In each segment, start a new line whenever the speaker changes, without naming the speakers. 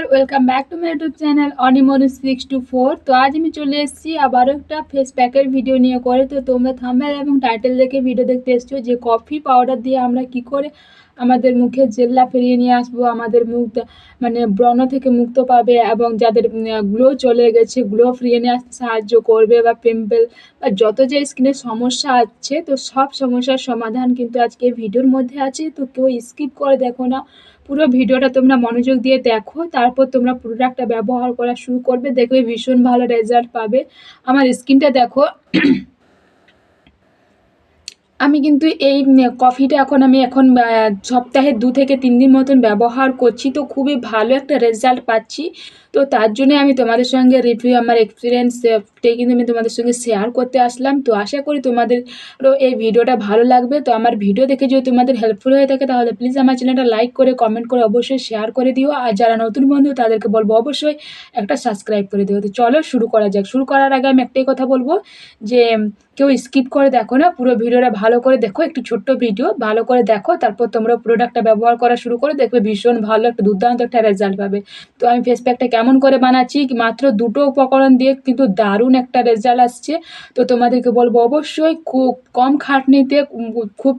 R welcome back to my YouTube channel অনিমন six two four তো আজ আমি চলে এসেছি আবারও একটা ফেস প্যাকের ভিডিও নিয়ে করে। তো তোমরা থাম্বেল এবং টাইটেল দেখে ভিডিও দেখতে এসছো যে কফি পাউডার দিয়ে আমরা কি করে আমাদের মুখে জেল্লা ফিরিয়ে নিয়ে আসব, আমাদের মুখ মানে ব্রণ থেকে মুক্ত পাবে এবং যাদের গ্লো চলে গেছে গ্লো ফিরিয়ে নিয়ে আসতে সাহায্য করবে বা পিম্পল বা যত যে স্কিনের সমস্যা আছে, তো সব সমস্যার সমাধান কিন্তু আজকে ভিডিওর মধ্যে আছে। তো কেউ স্কিপ করে দেখো না। পুরো ভিডিওটা তোমরা মনোযোগ দিয়ে দেখো, তারপর তোমরা প্রোডাক্টটা ব্যবহার করা শুরু করবে, দেখবে ভীষণ ভালো রেজাল্ট পাবে। আমার স্কিনটা দেখো। আমি কিন্তু এই কফিটা এখন আমি এখন সপ্তাহে দু থেকে তিন দিন মতন ব্যবহার করছি। তো খুবই ভালো একটা রেজাল্ট পাচ্ছি। তো তার জন্যে আমি তোমাদের সঙ্গে রিভিউ আমার এক্সপিরিয়েন্সটাই কিন্তু আমি তোমাদের সঙ্গে শেয়ার করতে আসলাম। তো আশা করি তোমাদেরও এই ভিডিওটা ভালো লাগবে। তো আমার ভিডিও দেখে যদি তোমাদের হেল্পফুল হয়ে থাকে, তাহলে প্লিজ আমার চ্যানেলটা লাইক করে কমেন্ট করে অবশ্যই শেয়ার করে দিও। আর যারা নতুন বন্ধু, তাদেরকে বলব অবশ্যই একটা সাবস্ক্রাইব করে দিও। তো চলো শুরু করা যাক। শুরু করার আগে আমি একটাই কথা বলব যে, কেউ স্কিপ করে দেখো না, পুরো ভিডিওটা ভালো করে দেখো, একটু ছোট্ট ভিডিও ভালো করে দেখো, তারপর তোমরা প্রোডাক্টটা ব্যবহার করা শুরু করে দেখবে ভীষণ ভালো, একটা দুর্দান্ত একটা রেজাল্ট পাবে। তো আমি ফেস প্যাকটা কেমন করে বানাচ্ছি, মাত্র দুটো উপকরণ দিয়ে কিন্তু দারুণ একটা রেজাল্ট আসছে। তো তোমাদেরকে বলব অবশ্যই খুব কম খাটনিতে, খুব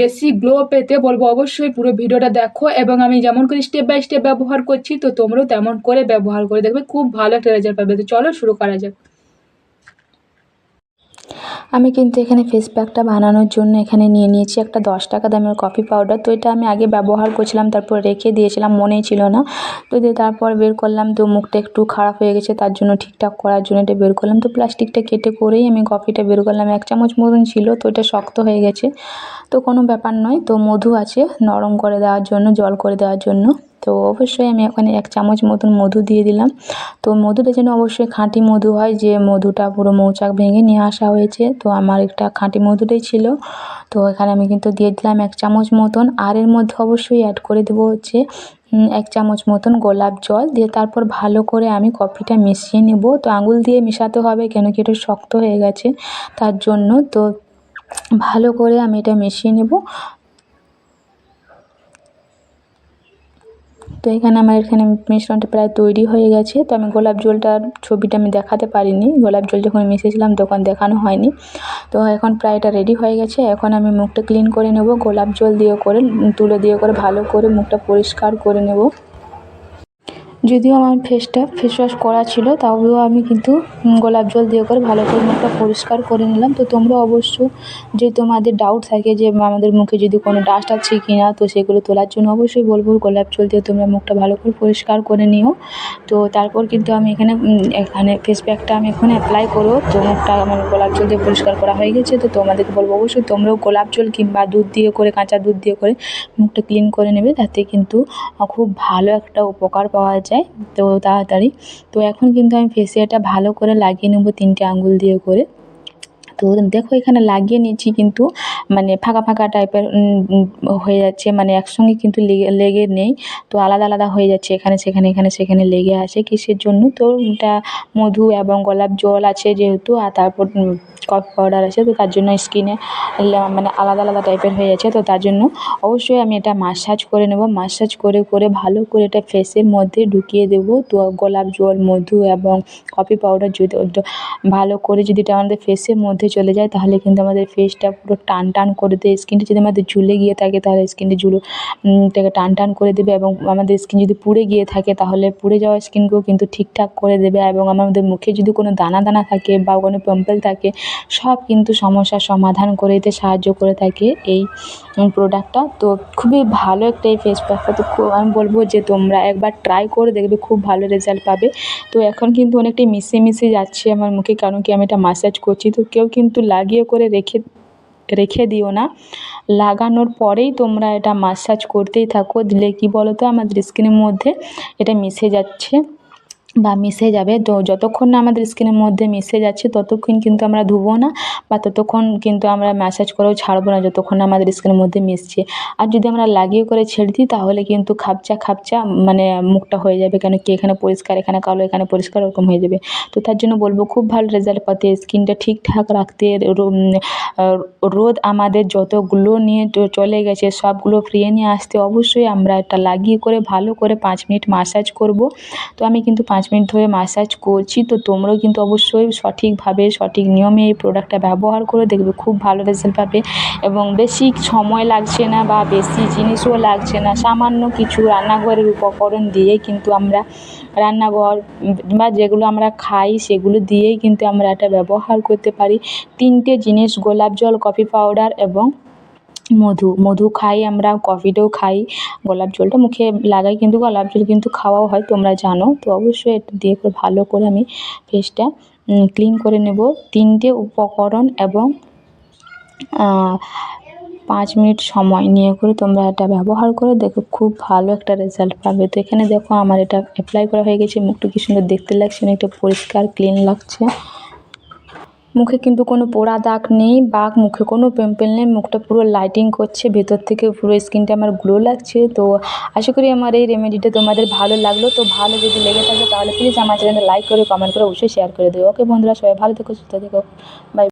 বেশি গ্লো পেতে বলব অবশ্যই পুরো ভিডিওটা দেখো এবং আমি যেমন করে স্টেপ বাই স্টেপ ব্যবহার করছি, তো তোমরাও তেমন করে ব্যবহার করে দেখবে, খুব ভালো একটা রেজাল্ট পাবে। তো চলো শুরু করা যাক।
আমি কিন্তু এখানে ফেস প্যাকটা বানানোর জন্য এখানে নিয়ে নিয়েছি একটা দশ টাকা দামের কফি পাউডার তো এটা আমি আগে ব্যবহার করছিলাম, তারপর রেখে দিয়েছিলাম, মনেই ছিল না। তো দিয়ে তারপর বের করলাম, তো মুখটা একটু খারাপ হয়ে গেছে, তার জন্য ঠিকঠাক করার জন্য এটা বের করলাম। তো প্লাস্টিকটা কেটে করেই আমি কফিটা বের করলাম। এক চামচ মতন ছিল, তো এটা শক্ত হয়ে গেছে। তো কোনো ব্যাপার নয়, তো মধু আছে নরম করে দেওয়ার জন্য, জল করে দেওয়ার জন্য। তো অবশ্যই আমি ওখানে এক চামচ মতন মধু দিয়ে দিলাম। তো মধুটা যেন অবশ্যই খাঁটি মধু হয়, যে মধুটা পুরো মৌচাক ভেঙে নিয়ে আসা হয়েছে। তো আমার একটা খাঁটি মধুটাই ছিল। তো এখানে আমি কিন্তু দিয়ে দিলাম এক চামচ মতন। আর এর মধ্যে অবশ্যই অ্যাড করে দেবো হচ্ছে এক চামচ মতন গোলাপ জল। দিয়ে তারপর ভালো করে আমি কফিটা মিশিয়ে নেব। তো আঙুল দিয়ে মেশাতে হবে, কেন কি এটা শক্ত হয়ে গেছে। তার জন্য তো ভালো করে আমি এটা মিশিয়ে নেব। তো এখানে আমার এখানে মিশ্রণটা প্রায় তৈরি হয়ে গেছে। তো আমি গোলাপ জলটার ছবিটা আমি দেখাতে পারিনি। গোলাপ জল যখন মিশেছিলাম তখন দেখানো হয়নি। তো এখন প্রায় এটা রেডি হয়ে গেছে। এখন আমি মুখটা ক্লিন করে নেব। গোলাপ জল দিয়ে করে, তুলে দিয়ে করে ভালো করে মুখটা পরিষ্কার করে নেব। যদিও আমার ফেসটা ফেস ওয়াশ করা ছিল তাও আমি কিন্তু গোলাপ জল দিয়ে করে ভালো করে মুখটা পরিষ্কার করে নিলাম। তো তোমরা অবশ্য যে তোমাদের ডাউট থাকে যে আমাদের মুখে যদি কোনো ডাস্ট আছে কি না তো সেগুলো তোলার জন্য অবশ্যই বলব, গোলাপ জল দিয়ে তোমরা মুখটা ভালো করে পরিষ্কার করে নিও। তো তারপর কিন্তু আমি এখানে এখানে ফেস প্যাকটা আমি এখন অ্যাপ্লাই করব। তো মুখটা আমার গোলাপ জল দিয়ে পরিষ্কার করা হয়ে গেছে। তো তোমাদেরকে বলব অবশ্যই তোমরাও গোলাপ জল কিংবা দুধ দিয়ে করে, কাঁচা দুধ দিয়ে করে মুখটা ক্লিন করে নেবে। তাতে কিন্তু খুব ভালো একটা উপকার পাওয়া যায়। যায় তো তাড়াতাড়ি। তো এখন কিন্তু আমি ফেসিয়ালটা ভালো করে লাগিয়ে নেব তিনটে আঙুল দিয়ে করে। তো দেখো এখানে লাগিয়ে নিচ্ছি কিন্তু মানে ফাঁকা ফাঁকা টাইপের হয়ে যাচ্ছে। মানে একসঙ্গে কিন্তু লেগে লেগে নেই। তো আলাদা আলাদা হয়ে যাচ্ছে এখানে, সেখানে এখানে, সেখানে লেগে আছে কিসের জন্য? তো এটা মধু এবং গোলাপ জল আছে যেহেতু, আর তারপর কফি পাউডার আছে। তো তার জন্য স্কিনে মানে আলাদা আলাদা টাইপের হয়ে যাচ্ছে। তো তার জন্য অবশ্যই আমি এটা মাসাজ করে নেব। মাসাজ করে করে, ভালো করে এটা ফেসের মধ্যে ঢুকিয়ে দেবো। তো গোলাপ জল, মধু এবং কফি পাউডার যদি, ভালো করে যদি এটা আমাদের ফেসের মধ্যে চলে যায়, তাহলে কিন্তু আমাদের ফেসটা পুরো টান টান করে দেয়। স্কিনটা যদি আমাদের ঝুলে গিয়ে থাকে, তাহলে স্কিনটা ঝুলো টাকে টান টান করে দেবে এবং আমাদের স্কিন যদি পুড়ে গিয়ে থাকে, তাহলে পুড়ে যাওয়া স্কিনকেও কিন্তু ঠিকঠাক করে দেবে এবং আমাদের মুখে যদি কোনো দানা দানা থাকে বা কোনো পিম্পল থাকে, সব কিন্তু সমস্যার সমাধান করে দিতে সাহায্য করে থাকে এই প্রোডাক্টটা তো খুবই ভালো একটা এই ফেস প্যাকটা তো খুব, আমি বলব যে তোমরা একবার ট্রাই করে দেখবে, খুব ভালো রেজাল্ট পাবে। তো এখন কিন্তু অনেকটাই মিশে মিশে যাচ্ছে আমার মুখে, কারণ কি আমি এটা মাসাজ করছি। তো কেউ কিন্তু লাগিয়ে করে রেখে রেখে দিও না। লাগানোর পরেই তোমরা এটা মাসাজ করতেই থাকো। দিলে কি বলো তো আমাদের স্কিনের মধ্যে এটা মিশে যাচ্ছে। বা মিশে যাবে। তো যতক্ষণ না আমাদের স্কিনের মধ্যে মিশে যাচ্ছে, ততক্ষণ কিন্তু আমরা ধুবো না বা ততক্ষণ কিন্তু আমরা ম্যাসাজ করেও ছাড়বো না যতক্ষণ না আমাদের স্কিনের মধ্যে মিশছে। আর যদি আমরা লাগিয়ে করে ছেড়ে দিই, তাহলে কিন্তু খাপচা খাপচা মানে মুখটা হয়ে যাবে। কেন কি এখানে পরিষ্কার, এখানে কালো, এখানে পরিষ্কার ওরকম হয়ে যাবে। তো তার জন্য বলব খুব ভালো রেজাল্ট পাতে স্কিনটা ঠিকঠাক রাখতে। রোদ আমাদের যতগুলো নিয়ে চলে গেছে, সবগুলো ফিরিয়ে নিয়ে আসতে অবশ্যই আমরা এটা লাগিয়ে করে, ভালো করে পাঁচ মিনিট মাসাজ করব। তো আমি কিন্তু পাঁচ মিনিট ধরে মাসাজ করছি, তো তোমরাও কিন্তু অবশ্যই সঠিকভাবে, সঠিক নিয়মে এই প্রোডাক্টটা ব্যবহার করে দেখবে, খুব ভালো রেজাল্ট পাবে। এবং বেশি সময় লাগছে না বা বেশি জিনিসও লাগছে না, সামান্য কিছু রান্নাঘরের উপকরণ দিয়ে কিন্তু আমরা রান্নাঘর বা যেগুলো আমরা খাই সেগুলো দিয়েই কিন্তু আমরা এটা ব্যবহার করতে পারি। তিনটে জিনিস, গোলাপ জল কফি পাউডার এবং মধু মধু খাই আমরা কফিটাও খাই। গোলাপ জলটা মুখে লাগাই কিন্তু গোলাপ জল কিন্তু খাওয়াও হয়, তোমরা জানো। তো অবশ্যই এটা দিয়ে ভালো করে আমি ফেসটা ক্লিন করে নেব। তিনটে উপকরণ এবং পাঁচ মিনিট সময় নিয়ে করে তোমরা এটা ব্যবহার করে। দেখো খুব ভালো একটা রেজাল্ট পাবে। তো এখানে দেখো আমার এটা অ্যাপ্লাই করা হয়ে গেছে। মুখটা কি সুন্দর দেখতে লাগছে, অনেকটা পরিষ্কার ক্লিন লাগছে। মুখে কিন্তু কোনো পোড়া দাগ নেই বা মুখে কোনো পিম্পল নেই, মুখটা পুরো লাইটিং করছে, ভেতর থেকে পুরো স্কিনটা আমার গ্লো লাগছে। তো আশা করি আমার এই রেমেডিটা তোমাদের ভালো লাগল। তো ভালো যদি লেগে থাকে তাহলে প্লিজ আমার চ্যানেলটা লাইক করে কমেন্ট করে অবশ্যই শেয়ার করে দিও। ওকে বন্ধুরা, সবাই ভালো থেকো, সুস্থ থেকো। বাই